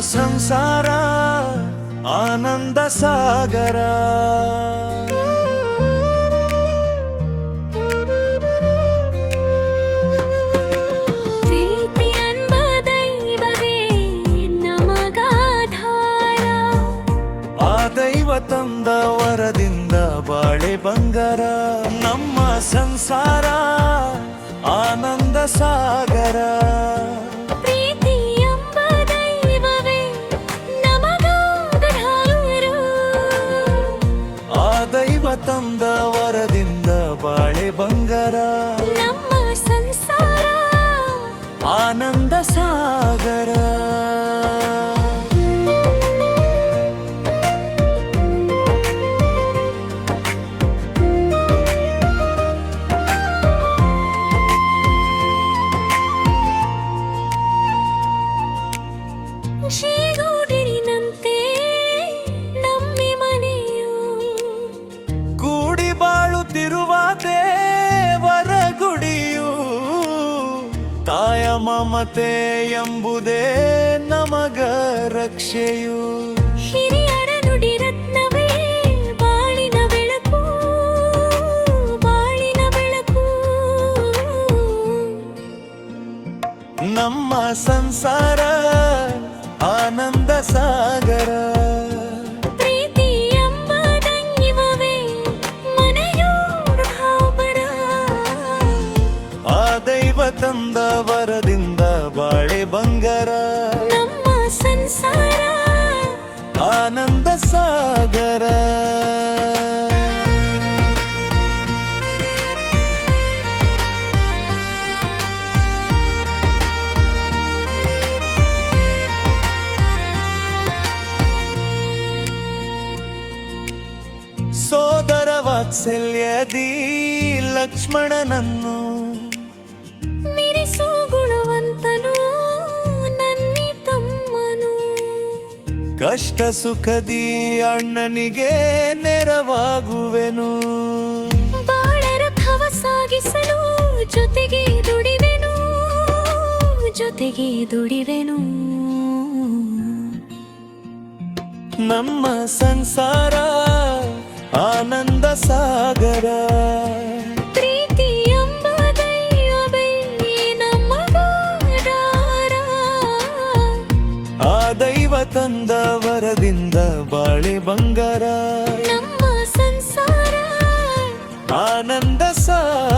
ಸಂಸಾರ ಆನಂದ ಸಾಗರ. ಆ ದೈವ ತಂದ ವರದಿಂದ ಬಾಳೆ ಬಂಗಾರ. ನಮ್ಮ ಸಂಸಾರ ಆನಂದ ಸಾಗರ. ತಂದ ವರದಿಂದ ಬಾಳೆ ಬಂಗಾರ. ನಮ್ಮ ಸಂಸಾರ ಆನಂದ ಸಾಗರ. ಶ್ರೀಗೌಡರಿನಂತೆ ಮಮತೆ ಎಂಬುದೇ ನಮಗ ರಕ್ಷೆಯು. ಹಿರಿಯರ ನುಡಿ ರತ್ನವೇ ಬಾಳಿನ ಬೆಳಕು ಬಾಳಿನ ಬೆಳಕು. ನಮ್ಮ ಸಂಸಾರ ಆನಂದ ಸಾಗರ. ತಂದ ವರದಿಂದ ಬಾಳೆ ಬಂಗಾರ. ನಮ್ಮ ಸಂಸಾರ ಆನಂದ ಸಾಗರ. ಸೋದರ ವಾತ್ಸಲ್ಯದಿ ಲಕ್ಷ್ಮಣನನ್ನು ಕಷ್ಟ ಸುಖದಿ ಅಣ್ಣನಿಗೆ ನೆರವಾಗುವೆನು. ಬಾಳರ ಭವ ಸಾಗಿಸಲು ಜೊತೆಗೆ ದುಡಿವೆನು ಜೊತೆಗೆ ದುಡಿವೆನು. ನಮ್ಮ ಸಂಸಾರ ಆನಂದ ಸಾಗರ. ದೈವ ತಂದ ವರದಿಂದ ಬಾಳೆ ಬಂಗಾರ. ನಮ್ಮ ಸಂಸಾರ. ಆನಂದ ಸಾಗರ